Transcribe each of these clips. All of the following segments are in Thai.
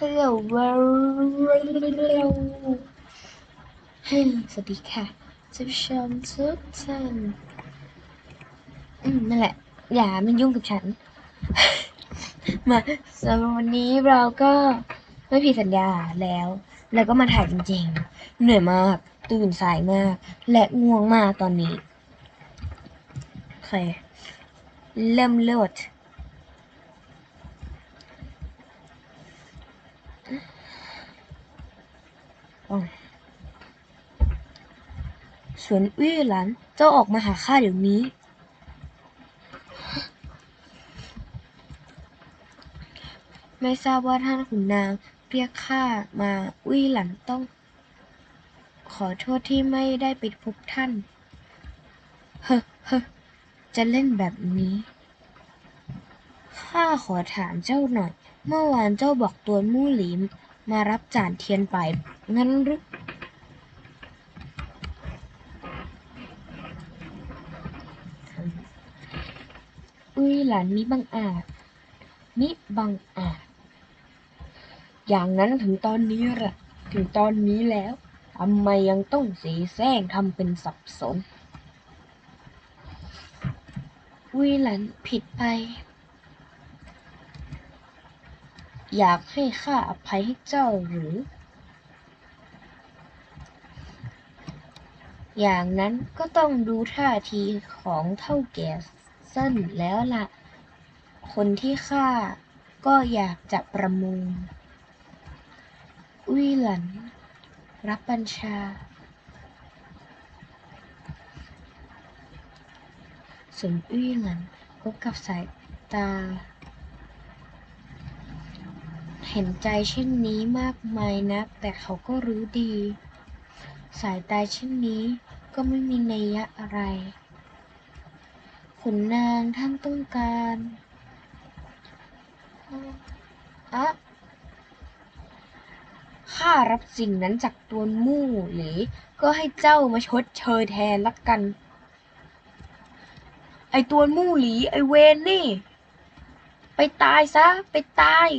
ฮัลโหลว้าวสวัสดีค่ะท่านผู้ชมทุกท่านอืมนั่นแหละ อย่ามายุ่งกับฉัน มาสำหรับวันนี้เราก็ไม่ผิดสัญญาแล้ว แล้วก็มาถ่ายจริงๆ เหนื่อยมาก ตื่นสายมาก และง่วงมากตอนนี้ โอเค เริ่มโหลด สวนอื้หลัน เจ้าออกมาหาข้าเดี๋ยวนี้ ไม่ทราบว่าท่านขุนนางเรียกข้ามาอุ้ยหลันต้อง ขอโทษที่ไม่ได้ไปพบท่าน เฮ้เฮ้จะเล่นแบบนี้ข้าขอถามเจ้าหน่อย เมื่อวานเจ้าบอกตัวมู่หลีม มารับจานเทียนไป งั้นหรืออุ้ยหลานมิบังอาจ มิบังอาจ อย่างนั้นถึงตอนนี้ละถึงตอนนี้แล้วทำไมยังต้องเสีแซงทำเป็นสับสนอุ้ยหลานผิดไป อยากให้ข้าอภัยให้เจ้าหรือ อย่างนั้นก็ต้องดูท่าทีของเท่าแก่เส้นแล้วล่ะ คนที่ข้าก็อยากจะประมูลอุ้ยหลัน รับบัญชา ส่วนอุ้ยหลันพบกับสายตา เห็นใจเช่นนี้มากมายนัก แต่เขาก็รู้ดี สายตาเช่นนี้ก็ไม่มีนัยยะอะไร ขุนนางท่านต้องการอะข้ารับสิ่งนั้นจากตัวมู่หรือก็ให้เจ้ามาชดเชยแทนละกัน ไอตัวมู่หลีไอเวนนี่ ไปตายซะ ไปตาย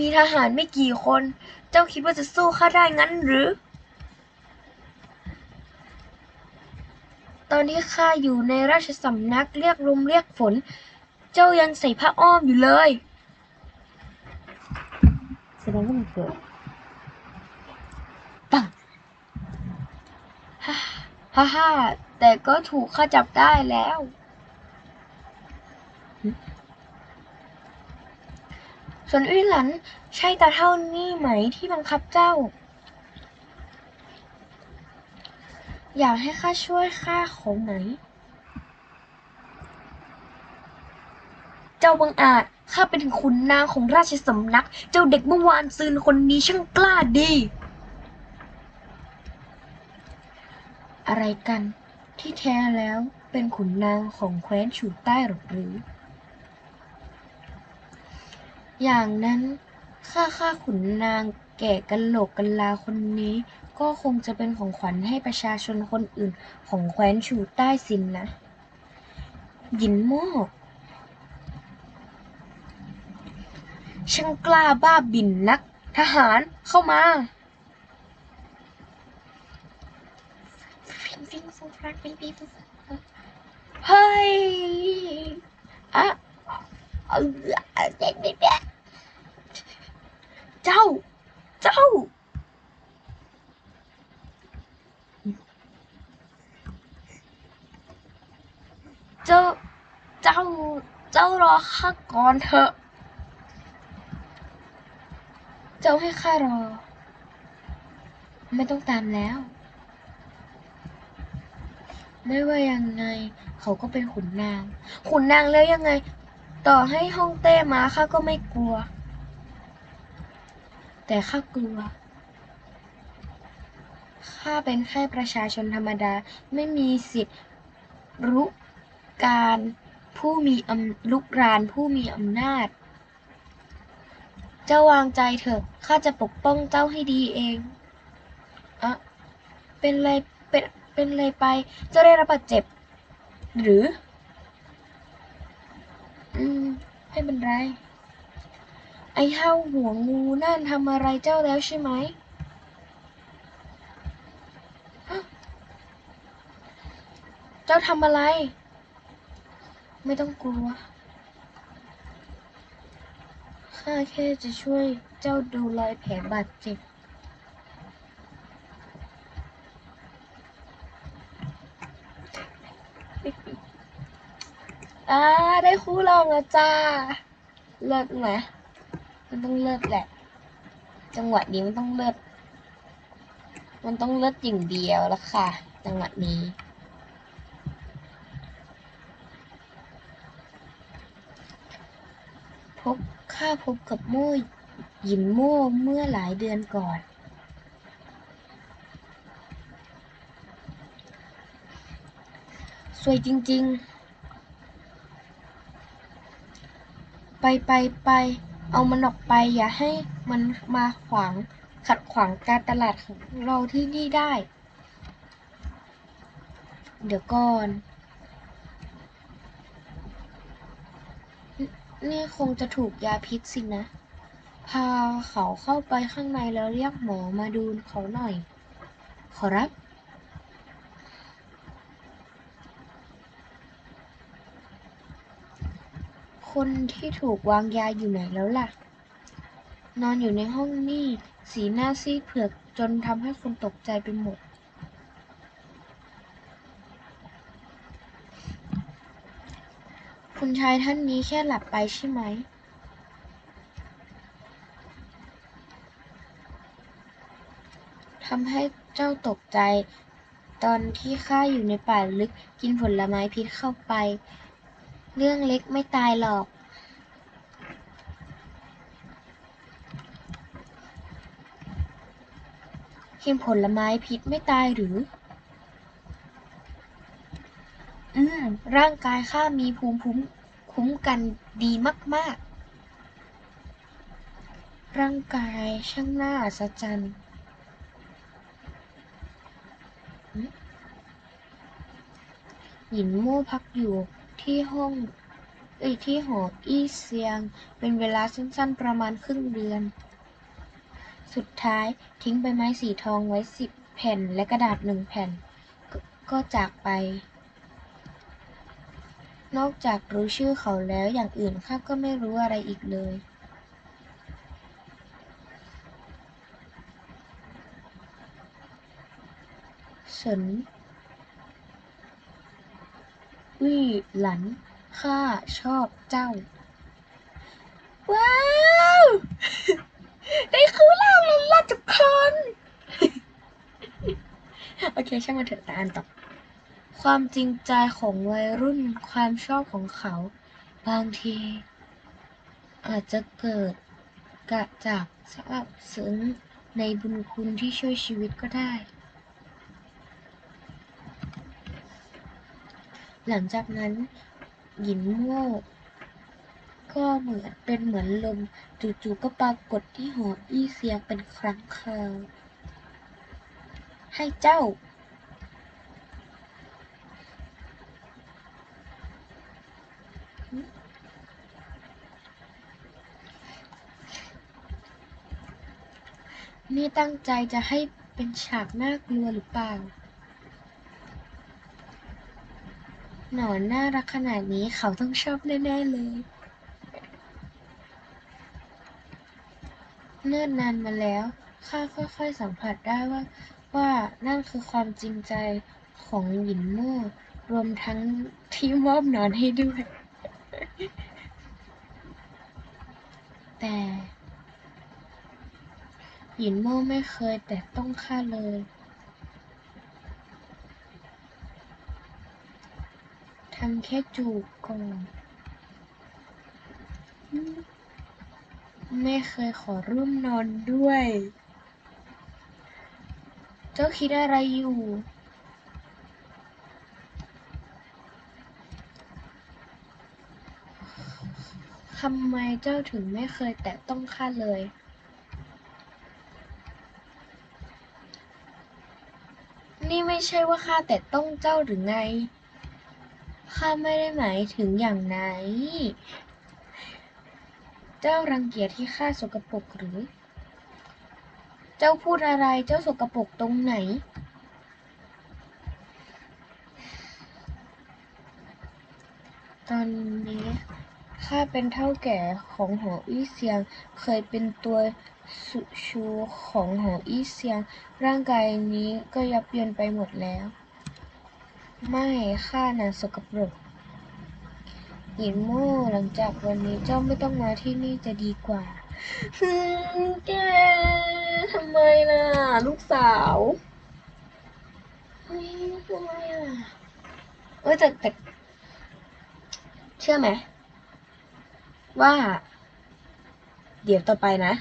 มีทหารไม่กี่คน เจ้าคิดว่าจะสู้ข้าได้งั้นหรือ ตอนที่ข้าอยู่ในราชสำนักเรียกลมเรียกฝน เจ้ายังใส่ผ้าอ้อมอยู่เลย แสดงว่ามันเกิดปังฮ่าฮ่าฮ่าแต่ก็ถูกข้าจับได้แล้ว ส่วนอุ้ยหลันใช่ตาเท่านี่ไหมที่บังคับเจ้า อยากให้ข้าช่วยข้าเขาไหมเจ้าบังอาจข้าเป็นถึงขุนนางของราชสำนัก เจ้าเด็กเมื่อวานซืนคนนี้ช่างกล้าดี อะไรกันที่แท้แล้วเป็นขุนนางของแคว้นฉูใต้หรือ อย่างนั้นข้าข้าขุนนางแก่กันโหลกกันลาคนนี้ ก็คงจะเป็นของขวัญให้ประชาชนคนอื่นของแคว้นฉูใต้สินนะ หยินโม่ช่างกล้าบ้าบินนัก ทหารเข้ามาเฮ้ย อะ เจ้า เจ้า เจ้า เจ้า เจ้ารอข้าก่อนเถอะ เจ้าให้ข้ารอ ไม่ต้องตามแล้วไม่ว่ายังไง เขาก็เป็นขุนนาง ขุนนางแล้วยังไง ต่อให้ห้องเต้มาข้าก็ไม่กลัว แต่ข้ากลัว ข้าเป็นแค่ประชาชนธรรมดา ไม่มีสิทธิ์รุกการผู้มีอำลุกรานผู้มีอำนาจ เจ้าวางใจเถอะ ข้าจะปกป้องเจ้าให้ดีเองอะเป็นไร เป็น เป็นไรไป เจ้าได้รับบาดเจ็บ หรือ อืม ไม่เป็นไร ไอ้เท่าหัวงูนั่นทำอะไรเจ้าแล้วใช่ไหม เจ้าทำอะไร ไม่ต้องกลัว ข้าแค่จะช่วยเจ้าดูรอยแผลบาดเจ็บอ่าได้คู่รองแล้วจ้า เลิศไหมมันต้องเลิศแหละ จังหวะนี้มันต้องเลิศมันต้องเลิศอย่างเดียวละค่ะ จังหวะนี้พบข้าพบกับโม่หยินโม่เมื่อหลายเดือนก่อน สวยจริง ๆ ไปไปไป เอามันออกไป อย่าให้มันมาขวาง ขัดขวางการตลาดของเราที่นี่ได้ เดี๋ยวก่อน นี่คงจะถูกยาพิษสินะ พาเขาเข้าไปข้างในแล้วเรียกหมอมาดูเขาหน่อย ขอรับ คนที่ถูกวางยาอยู่ไหนแล้วล่ะ นอนอยู่ในห้องนี่ สีหน้าซีดเผือกจนทำให้คนตกใจไปหมด คุณชายท่านนี้แค่หลับไปใช่ไหม ทำให้เจ้าตกใจ ตอนที่ข้าอยู่ในป่าลึกกินผลไม้พิษเข้าไป เรื่องเล็กไม่ตายหรอกกินผลไม้พิษไม่ตายหรือ อืม ร่างกายข้ามีภูมิคุ้มคุ้มกันดีมาก ๆ ร่างกายช่างน่าอัศจรรย์หึหยินโม่พักอยู่ ที่ห้องเอ้ยที่หออี้เซียง เป็นเวลาสั้นๆประมาณครึ่งเดือน สุดท้ายทิ้งใบไม้สีทองไว้สิบแผ่นและกระดาษหนึ่งแผ่นกก็จากไป นอกจากรู้ชื่อเขาแล้วอย่างอื่นข้าก็ไม่รู้อะไรอีกเลยสน วี่หลัน ข้าชอบเจ้า ว้าว ได้คู่เราแล้วล่ะทุกคน โอเค ช่างมันเถอะตาอันต่อความจริงใจของวัยรุ่นความชอบของเขา บางที อาจจะเกิดกะจากทราบซึ้งในบุญคุณที่ช่วยชีวิตก็ได้ หลังจากนั้นหินโม่ก็เหมือนเป็นเหมือนลมจู่ๆก็ปรากฏที่หออี้เสียงเป็นครั้งคราว ให้เจ้า นี่ตั้งใจจะให้เป็นฉากน่ากลัวหรือเปล่า หนอนน่ารักขนาดนี้เขาต้องชอบแน่ๆเลย เนิ่นนานมาแล้ว ข้าค่อยๆสัมผัสได้ว่า ว่านั่นคือความจริงใจของหยินโม่รวมทั้งที่มอบหนอนให้ด้วย แต่หยินโม่ไม่เคยแต่ต้องข้าเลย ทำแค่จูบก่อนไม่เคยขอร่วมนอนด้วย เจ้าคิดอะไรอยู่ ทำไมเจ้าถึงไม่เคยแตะต้องข้าเลย นี่ไม่ใช่ว่าข้าแตะต้องเจ้าหรือไง ข้าไม่ได้หมายถึงอย่างไหน เจ้ารังเกียจที่ข้าสกปรกหรือ เจ้าพูดอะไร เจ้าสกปรกตรงไหน ตอนนี้ข้าเป็นเท่าแก่ของหออี้เซียง เคยเป็นตัวสุชูของหออี้เซียง ร่างกายนี้ก็ยับเยินไปหมดแล้ว ไม่ข้าน่ะสกปรกหยินโม่หลังจากวันนี้เจ้าไม่ต้องมาที่นี่จะดีกว่าฮึแกทำไมล่ะ ลูกสาวเฮ้ยทำไมอะเอ้ยแต่แต่เชื่อไหม ว่า เดี๋ยวต่อไปนะ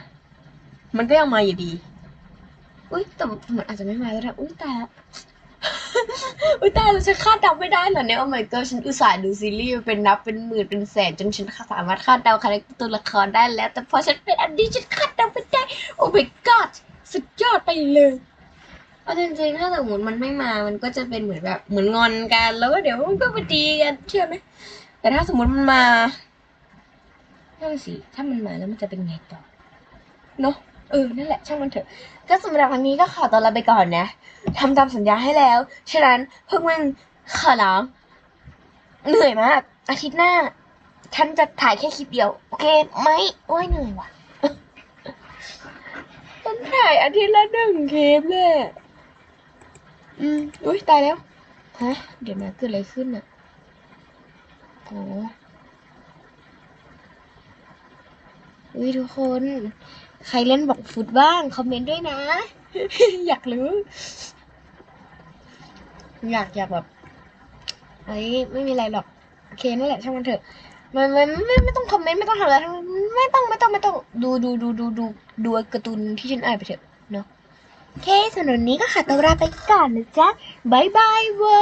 มันก็ยังมาอยู่ดี อุ้ยแต่มันอาจจะไม่มาแล้วนะอุ้ยแตายละ อุ้ยตายแล้วฉันคาดเดาไม่ได้เหรอเนี่ยโอ้ my god ฉันอุตส่าห์ดูซีรีส์เป็นนับเป็นหมื่นเป็นแสนจนฉันสามารถคาดเดาคาแรคเตอร์ตัวละครได้แล้ว แต่พอฉันเป็นอันนี้ฉันคาดเดาไม่ได้โอ้ my god สุดยอดไปเลยเอาจริงๆถ้าสมมติมันไม่มา มันก็จะเป็นเหมือนแบบเหมือนงอนกันแล้วก็เดี๋ยวมันก็มาดีกันเชื่อไหมแต่ถ้าสมมติมันมานั่นสิถ้ามันมาแล้วมันจะเป็นไงต่อเนอะ เออ นั่นแหละช่างมันเถอะ ก็สำหรับวันนี้ก็ขอตัวลาไปก่อนนะทำตามสัญญาให้แล้ว ฉะนั้นพวกมึงขอร้องเหนื่อยมาก อาทิตย์หน้า ฉันจะถ่ายแค่คลิปเดียว โอเคไหมโอ้ยเหนื่อยว่ะฉันถ่ายอาทิตย์ละหนึ่งคลิปเลยอืมอุ้ยตายแล้วฮะเดี๋ยวนะเกิดอะไรขึ้นอะโอ้อุ้ยทุกคน ใครเล่นบอกฟุตบ้าง คอมเมนต์ด้วยนะ อยากรู้ อยากอยากแบบเอ้ยไม่มีอะไรหรอก โอเคนั่นแหละช่างมันเถอะม่ไม่ไม่ไม่ต้องคอมเมนต์ไม่ต้องทำอะไรทั้งไม่ต้องไม่ต้องไม่ต้องดูดูดูดูดูดูการ์ตูนที่ฉันอ่านไปเถอะเนาะโอเคสำหรับวันนี้ก็ขอตัวลาไปก่อนนะจ๊ะบายบายเวอร์